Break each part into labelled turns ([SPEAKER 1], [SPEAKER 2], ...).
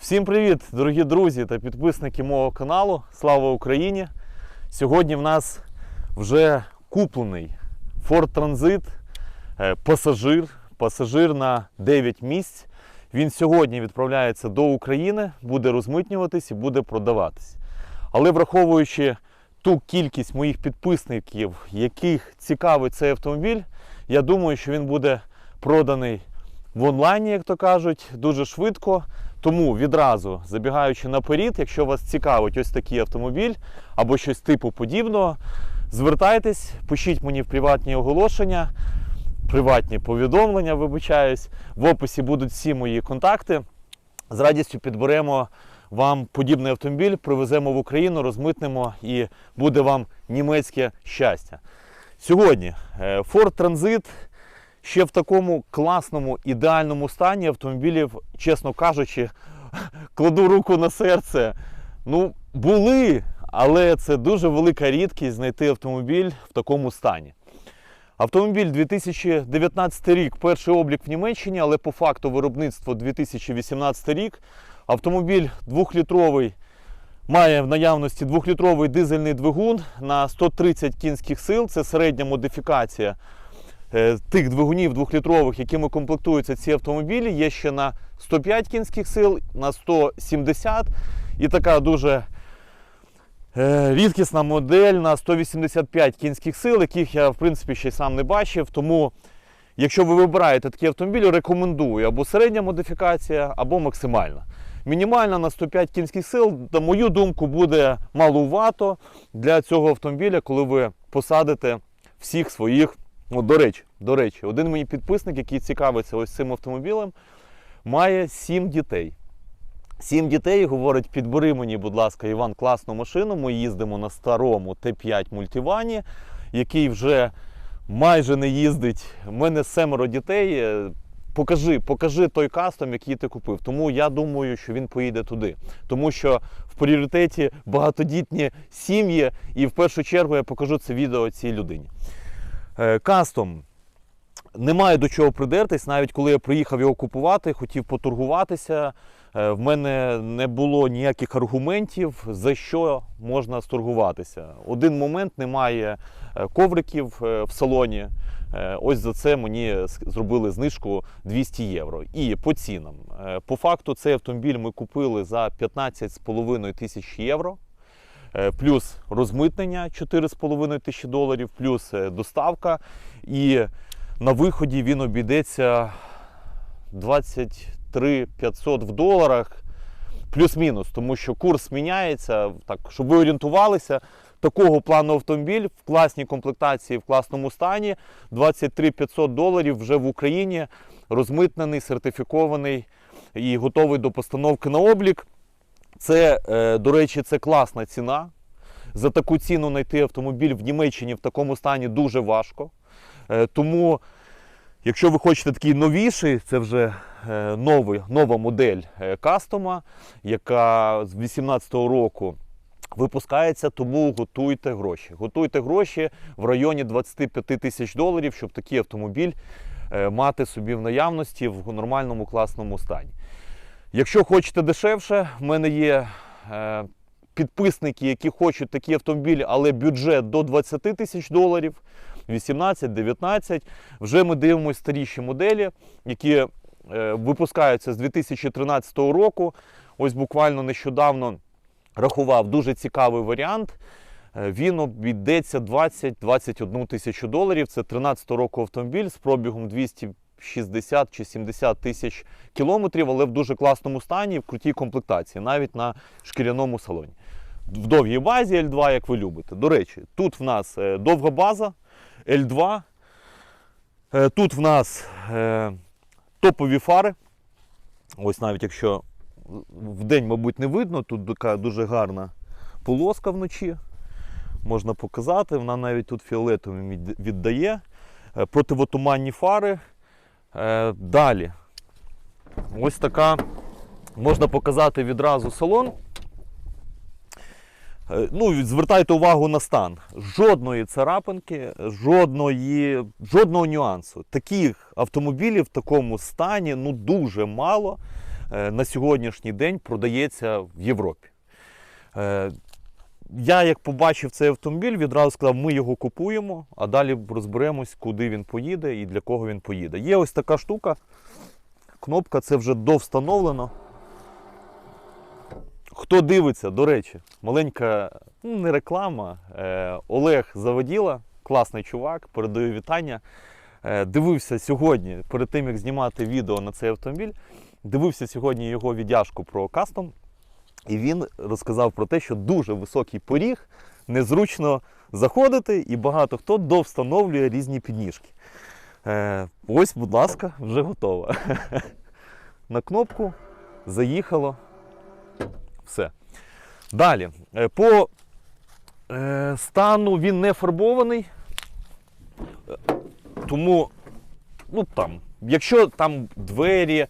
[SPEAKER 1] Всім привіт, дорогі друзі та підписники мого каналу. Слава Україні! Сьогодні в нас вже куплений Ford Transit е, пасажир, пасажир на 9 місць. Він сьогодні відправляється до України, буде розмитнюватись і буде продаватись. Але враховуючи ту кількість моїх підписників, яких цікавить цей автомобіль, я думаю, що він буде проданий в онлайні, як то кажуть, дуже швидко. Тому відразу забігаючи наперед, якщо вас цікавить ось такий автомобіль або щось типу подібного, звертайтесь, пишіть мені в приватні оголошення, приватні повідомлення, вибачаюсь. В описі будуть всі мої контакти. З радістю підберемо вам подібний автомобіль, привеземо в Україну, розмитнемо і буде вам німецьке щастя. Сьогодні е, Ford Transit ще в такому класному, ідеальному стані автомобілів, чесно кажучи, кладу руку на серце. Ну, були, але це дуже велика рідкість знайти автомобіль в такому стані. Автомобіль 2019 рік, перший облік в Німеччині, але по факту виробництво 2018 рік. Автомобіль двохлітровий, має в наявності двохлітровий дизельний двигун на 130 кінських сил. Це середня модифікація тих двигунів двохлітрових, якими комплектуються ці автомобілі. Є ще на 105 кінських сил, на 170 і така дуже Е, Рідкісна модель на 185 кінських сил, яких я в принципі ще й сам не бачив. Тому, якщо ви вибираєте такий автомобіль, рекомендую або середня модифікація, або максимальна. Мінімальна на 105 кінських сил, на мою думку, буде малувато для цього автомобіля, коли ви посадите всіх своїх. О, до речі, до речі, один мій підписник, який цікавиться ось цим автомобілем, має 7 дітей. Сім дітей говорить, підбери мені, будь ласка, Іван, класну машину. Ми їздимо на старому Т5 мультивані, який вже майже не їздить. У мене семеро дітей. Е, Покажи, покажи той кастом, який ти купив. Тому я думаю, що він поїде туди. Тому що в пріоритеті багатодітні сім'ї, і в першу чергу я покажу це відео цій людині. Е, Кастом немає до чого придертись, навіть коли я приїхав його купувати, хотів поторгуватися. е, В мене не було ніяких аргументів, за що можна сторгуватися. Один момент немає е, ковриків в салоні. Ось за це мені зробили знижку 200 євро. І по цінам. По факту цей автомобіль ми купили за 15,5 тисяч євро. Е, Плюс розмитнення 4,5 тисячі доларів, плюс е, доставка. І на виході він обійдеться 23 500 в доларах, плюс-мінус, тому що курс міняється. Так, щоб ви орієнтувалися, такого плану автомобіль в класній комплектації, в класному стані 23 500 доларів вже в Україні розмитнений, сертифікований і готовий до постановки на облік. Це, е, до речі, це класна ціна. За таку ціну знайти автомобіль в Німеччині в такому стані дуже важко. Е, Тому, якщо ви хочете такий новіший, це вже е, новий, нова модель кастома, яка з 2018 року випускається, тому готуйте гроші. Готуйте гроші в районі 25 тисяч доларів, щоб такий автомобіль мати собі в наявності в нормальному класному стані. Якщо хочете дешевше, в мене є е, підписники, які хочуть такі автомобілі, але бюджет до 20 тисяч доларів, 18-19. Вже ми дивимося старіші моделі, які е, випускаються з 2013 року. Ось буквально нещодавно рахував дуже цікавий варіант. Е, Він обійдеться 20-21 тисячу доларів. Це 13 року автомобіль з пробігом 260 чи 70 тисяч кілометрів, але в дуже класному стані, в крутій комплектації, навіть на шкіряному салоні. В довгій базі L2, як ви любите. До речі, тут в нас е, довга база L2. Е, Тут в нас е, топові фари. Ось навіть якщо в день, мабуть, не видно, тут така дуже гарна полоска вночі. Можна показати, вона навіть тут фіолетовим віддає. Противотуманні фари. Е, Далі. Ось така. Можна показати відразу салон. Е, Ну, звертайте увагу на стан. Жодної царапинки, жодної, жодного нюансу. Таких автомобілів в такому стані ну, дуже мало. е, на сьогоднішній день продається в Європі. Я як побачив цей автомобіль, відразу сказав, ми його купуємо, а далі розберемось, куди він поїде і для кого він поїде. Є ось така штука. Кнопка це вже довстановлено. Хто дивиться, до речі, маленька ну, не реклама. Е, Олег Заводіла, класний чувак, передаю вітання. Е, дивився сьогодні, перед тим як знімати відео на цей автомобіль, дивився сьогодні його віддяжку про кастом. І він розказав про те, що дуже високий поріг, незручно заходити, і багато хто довстановлює різні підніжки. Е, ось, будь ласка, вже готово. На кнопку заїхало. Все. Далі. Е, По е, стану він не фарбований. Тому, ну там, якщо там двері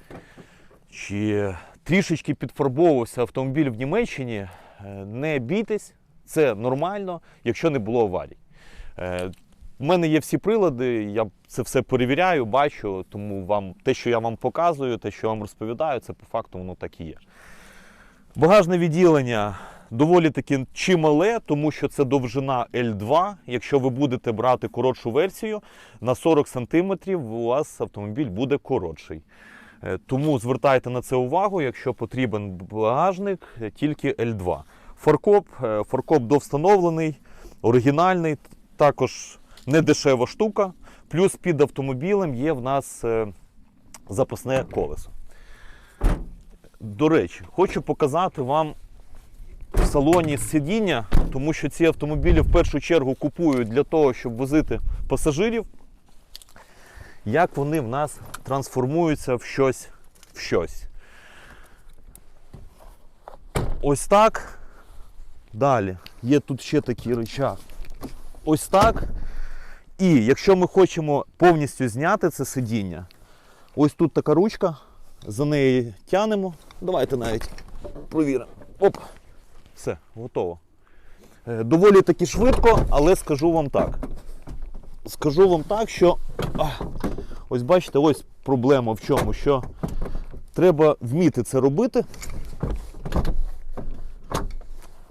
[SPEAKER 1] чи трішечки підфарбовувався автомобіль в Німеччині, е, не бійтесь, це нормально, якщо не було аварій. Е, У мене є всі прилади, я це все перевіряю, бачу, тому вам те, що я вам показую, те, що вам розповідаю, це по факту воно так і є. Багажне відділення доволі таки чимале, тому що це довжина L2. Якщо ви будете брати коротшу версію, на 40 см у вас автомобіль буде коротший. Е, Тому звертайте на це увагу, якщо потрібен багажник, тільки L2. Фаркоп, е, фаркоп довстановлений, оригінальний, також не дешева штука. Плюс під автомобілем є в нас е, запасне колесо. До речі, хочу показати вам в салоні сидіння, тому що ці автомобілі в першу чергу купують для того, щоб возити пасажирів. Як вони в нас трансформуються в щось в щось. Ось так. Далі. Є тут ще такий рычаг. Ось так. І якщо ми хочемо повністю зняти це сидіння, ось тут така ручка, за неї тянемо. Давайте навіть провіримо. Оп! Все, готово. Е, Доволі таки швидко, але скажу вам так. Скажу вам так, що ось бачите, ось проблема в чому, що треба вміти це робити.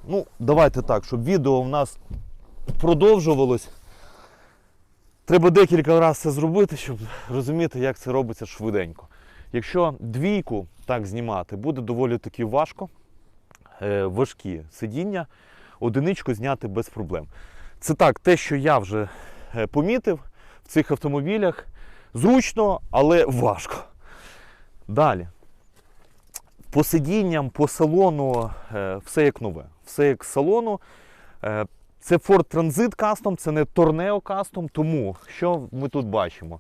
[SPEAKER 1] Ну, давайте так, щоб відео в нас продовжувалось. Треба декілька разів це зробити, щоб розуміти, як це робиться швиденько. Якщо двійку так знімати, буде доволі таки важко, е, важкі сидіння, одиничку зняти без проблем. Це так, те, що я вже е, помітив в цих автомобілях. Зручно, але важко. Далі. По сидінням, по салону, е, все як нове. Все як салону. Е, Це Ford Transit Custom, це не Torneo Custom, тому що ми тут бачимо?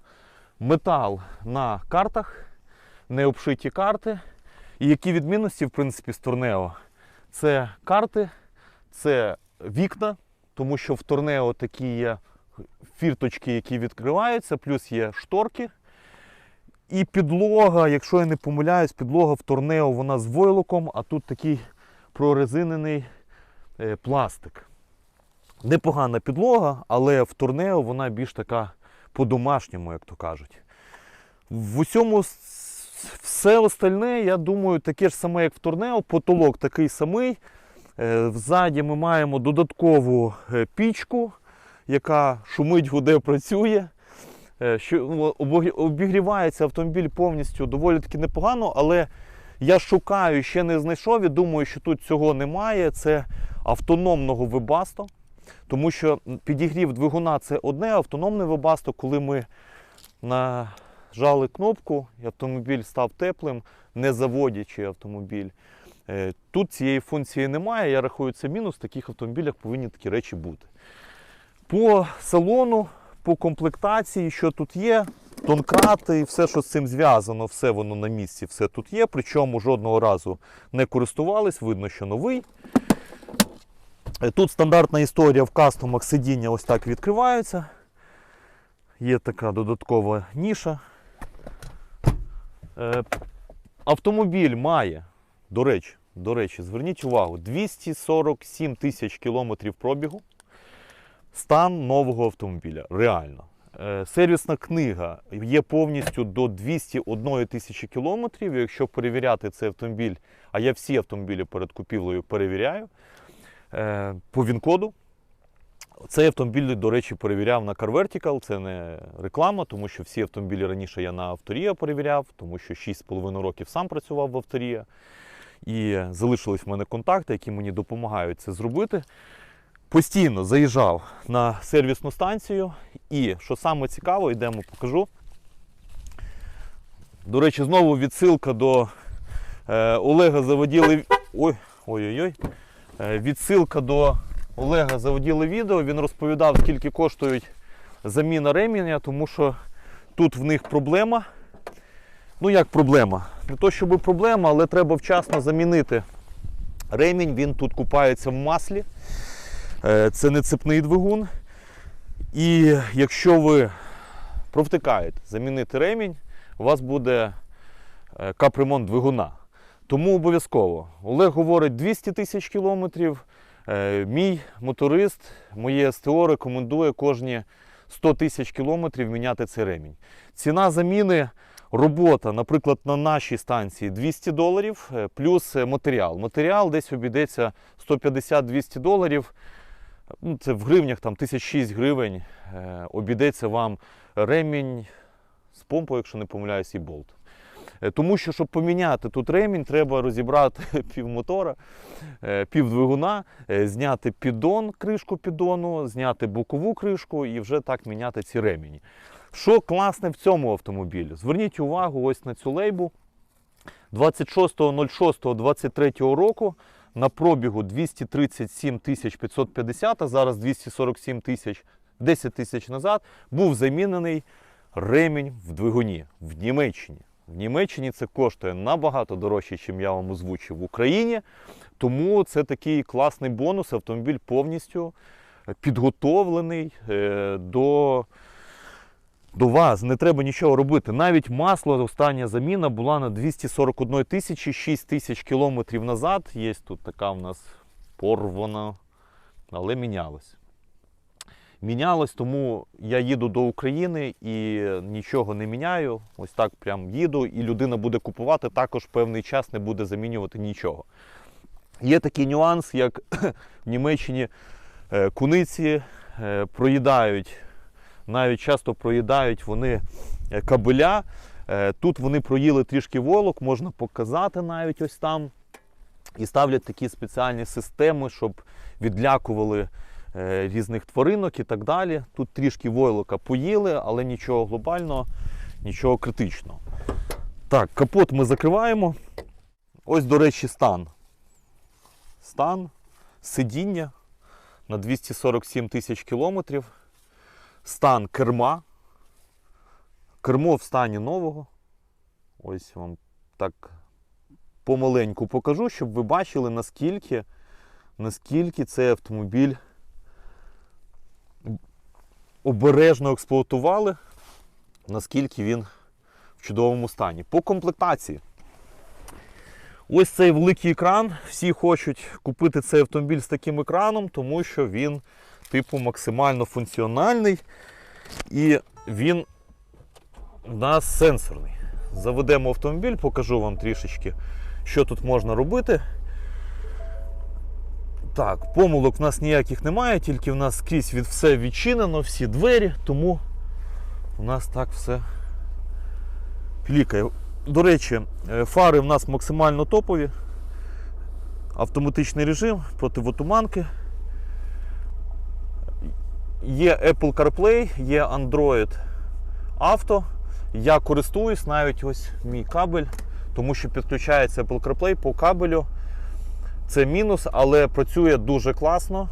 [SPEAKER 1] Метал на картах, не обшиті карти. І які відмінності, в принципі, з Torneo? Це карти, це вікна, тому що в Torneo такі є фірточки, які відкриваються, плюс є шторки. І підлога, якщо я не помиляюсь, підлога в Торнео вона з войлоком, а тут такий прорезинений е, пластик. Непогана підлога, але в Торнео вона більш така по-домашньому, як то кажуть. В усьому все остальне, я думаю, таке ж саме, як в Торнео. Потолок такий самий. Е, Взаді ми маємо додаткову е, пічку, яка шумить, гуде, працює. Е, Що ну, обігрівається автомобіль повністю доволі таки непогано, але я шукаю, ще не знайшов і думаю, що тут цього немає. Це автономного вебасто. Тому що підігрів двигуна це одне, автономне вебасто, коли ми нажали кнопку, і автомобіль став теплим, не заводячи автомобіль. Е, Тут цієї функції немає. Я рахую, це мінус. В таких автомобілях повинні такі речі бути. По салону, по комплектації, що тут є, тонкрати і все, що з цим зв'язано, все воно на місці, все тут є. Причому жодного разу не користувались, видно, що новий. Тут стандартна історія в кастомах сидіння ось так відкриваються. Є така додаткова ніша. Е, Автомобіль має, до речі, до речі, зверніть увагу, 247 тисяч кілометрів пробігу. Стан нового автомобіля. Реально. Е, Сервісна книга є повністю до 201 тисячі кілометрів. Якщо перевіряти цей автомобіль, а я всі автомобілі перед купівлею перевіряю е, по ВІН-коду. Цей автомобіль, до речі, перевіряв на Car Vertical, це не реклама, тому що всі автомобілі раніше я на Авторія перевіряв, тому що 6,5 років сам працював в Авторія. І залишились в мене контакти, які мені допомагають це зробити. Постійно заїжджав на сервісну станцію. І що саме цікаво, йдемо покажу. До речі, знову відсилка до е, Олега Заводіли. Ой, ой-ой-ой. Е, відсилка до Олега Заводіли відео. Він розповідав, скільки коштують заміна ременя, тому що тут в них проблема. Ну як проблема? Не то, щоб проблема, але треба вчасно замінити ремінь. Він тут купається в маслі. Е, Це не цепний двигун. І якщо ви провтикаєте замінити ремінь, у вас буде е, капремонт двигуна. Тому обов'язково. Олег говорить 200 тисяч кілометрів. Е, Мій моторист, моє СТО рекомендує кожні 100 тисяч кілометрів міняти цей ремінь. Ціна заміни робота, наприклад, на нашій станції 200 доларів плюс матеріал. Матеріал десь обійдеться 150-200 доларів. Ну, це в гривнях там 1006 гривень. Е, Обійдеться вам ремінь з помпою, якщо не помиляюсь, і болт. Е, Тому що, щоб поміняти тут ремінь, треба розібрати пів мотора, е, пів двигуна, е, зняти піддон, кришку піддону, зняти бокову кришку і вже так міняти ці ремені. Що класне в цьому автомобілі? Зверніть увагу ось на цю лейбу. 26.06.23 року на пробігу 237 550, а зараз 247 тисяч, 10 тисяч назад, був замінений ремінь в двигуні в Німеччині. В Німеччині це коштує набагато дорожче, ніж я вам озвучив в Україні. Тому це такий класний бонус. Автомобіль повністю підготовлений е, до, до вас. Не треба нічого робити. Навіть масло, остання заміна була на 241 тисячі, 6 тисяч кілометрів назад. Є тут така в нас порвана, але мінялось. Мінялось, тому я їду до України і нічого не міняю. Ось так прям їду, і людина буде купувати, також певний час не буде замінювати нічого. Є такий нюанс, як в Німеччині е, куниці е, проїдають, навіть часто проїдають вони е, кабеля. Е, Тут вони проїли трішки волок, можна показати навіть ось там. І ставлять такі спеціальні системи, щоб відлякували е, різних тваринок і так далі. Тут трішки войлока поїли, але нічого глобального, нічого критичного. Так, капот ми закриваємо. Ось, до речі, стан. Стан сидіння на 247 тисяч кілометрів. Стан керма. Кермо в стані нового. Ось вам так помаленьку покажу, щоб ви бачили, наскільки, наскільки цей автомобіль обережно експлуатували, наскільки він в чудовому стані. По комплектації. Ось цей великий екран. Всі хочуть купити цей автомобіль з таким екраном, тому що він, типу, максимально функціональний і він у нас сенсорний. Заведемо автомобіль, покажу вам трішечки, що тут можна робити. Так, помилок в нас ніяких немає, тільки в нас скрізь від все відчинено, всі двері, тому у нас так все пілікає. До речі, е, фари в нас максимально топові. Автоматичний режим противотуманки. Є Apple CarPlay, є Android Auto. Я користуюсь навіть ось мій кабель, тому що підключається Apple CarPlay по кабелю. Це мінус, але працює дуже класно,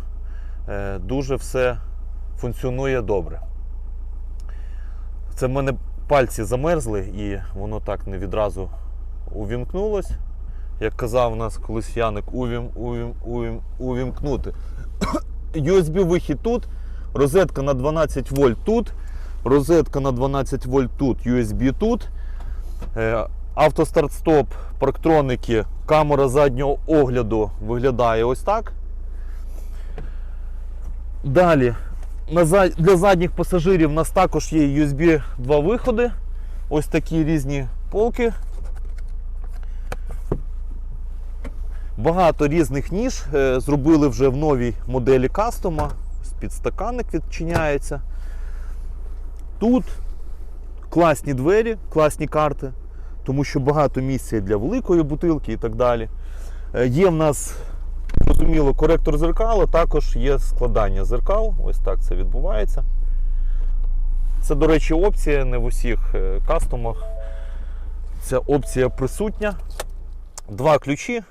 [SPEAKER 1] е, дуже все функціонує добре. Це в мене пальці замерзли і воно так не відразу увімкнулось. Як казав у нас колись Яник, увім, увім, увім, увімкнути. USB-вихід тут, розетка на 12 вольт тут, розетка на 12 вольт тут, USB тут. Е, Автостарт-стоп, парктроники, камера заднього огляду виглядає ось так. Далі для задніх пасажирів у нас також є USB 2 виходи. Ось такі різні полки. Багато різних ніж е, зробили вже в новій моделі кастома. Підстаканник відчиняється. Тут класні двері, класні карти, тому що багато місця для великої бутилки і так далі. Е, Є в нас, зрозуміло, коректор зеркал, а також є складання зеркал. Ось так це відбувається. Це, до речі, опція не в усіх е, кастомах. Ця опція присутня. Два ключі.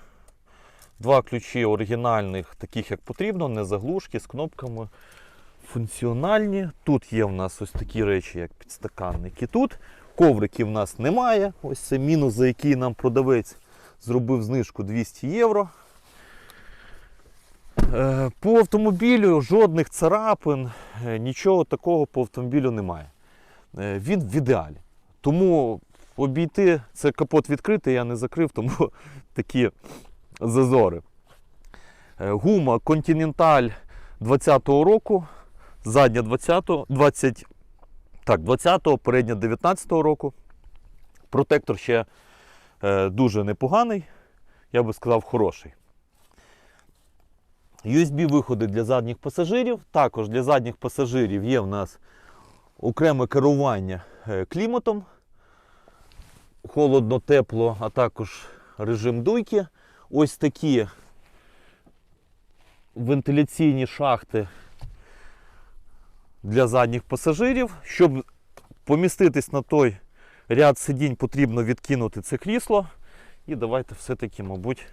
[SPEAKER 1] Два ключі оригінальних, таких як потрібно, не заглушки з кнопками. Функціональні. Тут є в нас ось такі речі, як підстаканники. Тут ковриків в нас немає. Ось це мінус, за який нам продавець зробив знижку 200 євро. Е, По автомобілю жодних царапин, е, нічого такого по автомобілю немає. Е, Він в ідеалі. Тому обійти це капот відкритий, я не закрив, тому такі зазори. Е, Гума Continental 20-го року, задня 20-го, 20, так, 20-го, передня 19-го року. Протектор ще е, дуже непоганий, я би сказав, хороший. USB-виходи для задніх пасажирів. Також для задніх пасажирів є в нас окреме керування е, кліматом. Холодно, тепло, а також режим дуйки. Ось такі вентиляційні шахти для задніх пасажирів. Щоб поміститись на той ряд сидінь, потрібно відкинути це крісло. І давайте все-таки, мабуть,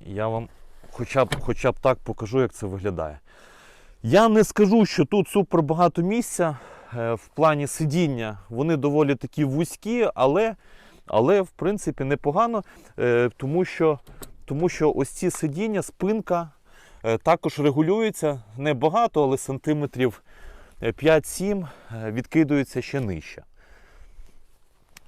[SPEAKER 1] я вам хоча б, хоча б так покажу, як це виглядає. Я не скажу, що тут супер багато місця е, в плані сидіння. Вони доволі такі вузькі, але, але в принципі непогано, е, тому що, тому що ось ці сидіння, спинка е, також регулюється небагато, але сантиметрів е, 5-7 е, відкидується ще нижче.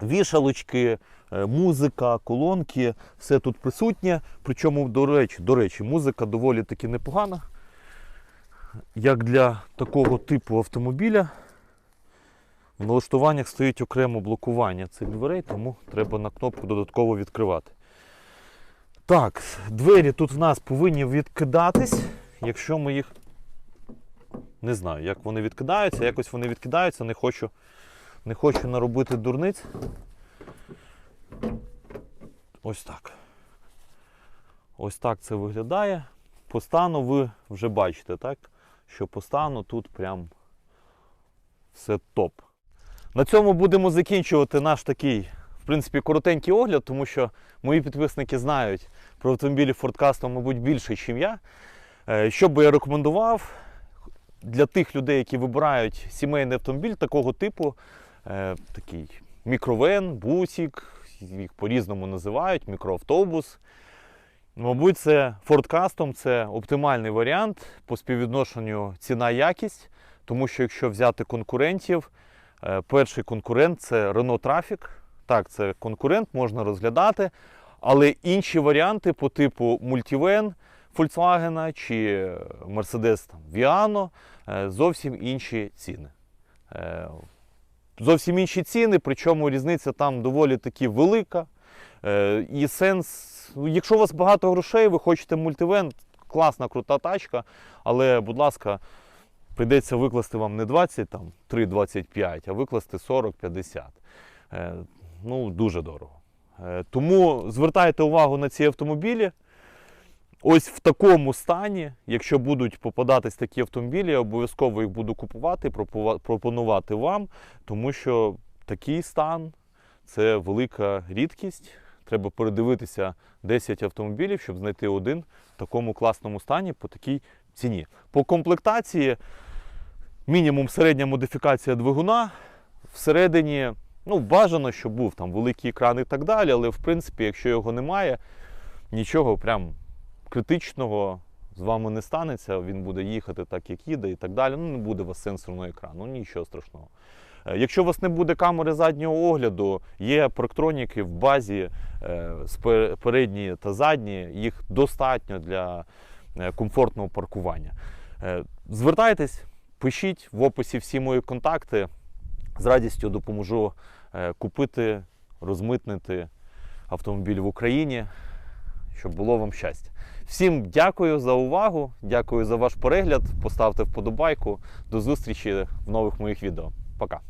[SPEAKER 1] Вішалочки, музика, колонки, все тут присутнє. Причому, до речі, до речі, музика доволі таки непогана. Як для такого типу автомобіля. В налаштуваннях стоїть окремо блокування цих дверей, тому треба на кнопку додатково відкривати. Так, двері тут в нас повинні відкидатись, якщо ми їх. Не знаю, як вони відкидаються, якось вони відкидаються, не хочу, не хочу наробити дурниць. Ось так. Ось так це виглядає. По стану ви вже бачите, так? Що по стану тут прям все топ. На цьому будемо закінчувати наш такий, в принципі, коротенький огляд, тому що мої підписники знають про автомобілі Ford Custom, мабуть, більше, ніж я. Е, Що би я рекомендував для тих людей, які вибирають сімейний автомобіль такого типу, е, такий мікровен, бусік, їх по-різному називають, мікроавтобус. Мабуть, це Ford Custom це оптимальний варіант по співвідношенню ціна-якість, тому що якщо взяти конкурентів, перший конкурент це Renault Trafic. Так, це конкурент, можна розглядати, але інші варіанти по типу Multivan Volkswagen чи Mercedes Viano е, зовсім інші ціни. Е, Зовсім інші ціни, причому різниця там доволі таки велика. Е, І сенс, ну, якщо у вас багато грошей, ви хочете мультивен, класна, крута тачка, але, будь ласка, прийдеться викласти вам не 20, там, 3,25, а викласти 40-50. Е, Ну, дуже дорого. Е, Тому звертайте увагу на ці автомобілі. Ось в такому стані, якщо будуть попадатись такі автомобілі, я обов'язково їх буду купувати, пропонувати вам, тому що такий стан це велика рідкість. Треба передивитися 10 автомобілів, щоб знайти один в такому класному стані по такій ціні. По комплектації мінімум середня модифікація двигуна. Всередині ну, бажано, щоб був там великий екран і так далі, але в принципі, якщо його немає, нічого прям критичного з вами не станеться, він буде їхати так, як їде і так далі. Ну, не буде у вас сенсорного екрану, ну нічого страшного. Е, Якщо у вас не буде камери заднього огляду, є проектроніки в базі е, передні та задні, їх достатньо для е, комфортного паркування. Звертайтесь, Пишіть в описі всі мої контакти. З радістю допоможу е, купити, розмитнити автомобіль в Україні, щоб було вам щастя. Всім дякую за увагу, дякую за ваш перегляд. Поставте вподобайку. До зустрічі в нових моїх відео. Пока.